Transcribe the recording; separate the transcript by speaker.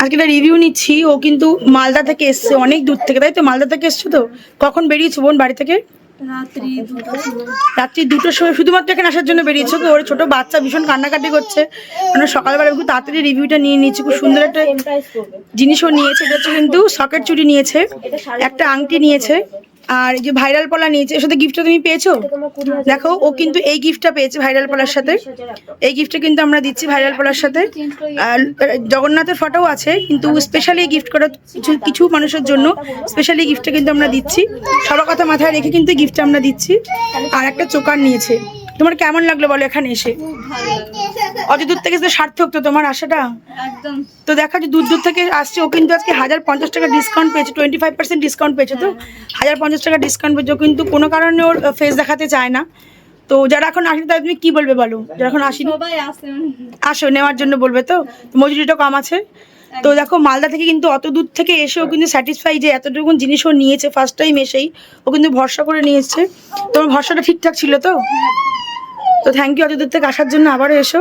Speaker 1: আজকে একটা রিভিউ নিচ্ছি ও কিন্তু মালদা থেকে এসছে অনেক দূর থেকে তাই তো মালদা থেকে এসছো তো? কখন বেরিয়েছো বোন বাড়ি থেকে?
Speaker 2: রাত্রি দুটোর সময়।
Speaker 1: রাত্রি দুটোর সময় শুধুমাত্র এখানে আসার জন্য বেরিয়েছো তো? ওর ছোট বাচ্চা ভীষণ কান্নাকাটি করছে। মানে সকালবেলা খুব তাড়াতাড়ি রিভিউটা নিয়ে নিয়েছি খুব সুন্দর একটা জিনিসও নিয়েছে এটা হচ্ছে কিন্তু সকেট চুরি নিয়েছে একটা আংটি নিয়েছে। আর যে ভাইরাল পলা নিয়েছে এর সাথে গিফটটা তুমি পেয়েছ? দেখো ও কিন্তু এই গিফটটা পেয়েছে ভাইরাল পলার সাথে। এই গিফটটা কিন্তু আমরা দিচ্ছি ভাইরাল পলার সাথে। আর জগন্নাথের ফটোও আছে কিন্তু স্পেশালি গিফট করা কিছু কিছু মানুষের জন্য স্পেশালি গিফটটা কিন্তু আমরা দিচ্ছি। সবার কথা মাথায় রেখে কিন্তু গিফটটা আমরা দিচ্ছি। আর একটা চোকার নিয়েছে। তোমার কেমন লাগল বলো এখানে এসে? অত দূর থেকে সার্থক তো তোমার আসাটা
Speaker 2: একদম।
Speaker 1: তো দেখা যে দূর দূর থেকে আসছে ও কিন্তু আজকে হাজার পঞ্চাশ টাকা ডিসকাউন্ট পেয়েছে টোয়েন্টি ফাইভ পার্সেন্ট ডিসকাউন্ট পেয়েছে। তো হাজার পঞ্চাশ টাকা ডিসকাউন্ট পেয়েছে কিন্তু কোনো কারণে ওর ফেস দেখাতে চায় না। তো যারা এখন আসেনি তাদের তুমি কি বলবে বলো? যারা এখন আসেনি আসো। নেওয়ার জন্য বলবে তো? মজুরিটা কম আছে। তো দেখো মালদা থেকে কিন্তু অত দূর থেকে এসেও কিন্তু স্যাটিসফাই যে এতটুকু জিনিস ও নিয়েছে ফার্স্ট টাইম এসেই ও কিন্তু ভরসা করে নিয়ে এসছে তোমার ভরসাটা ঠিকঠাক ছিল তো? তো থ্যাংক ইউ অযোধ্যা থেকে আসার জন্য আবারও এসো।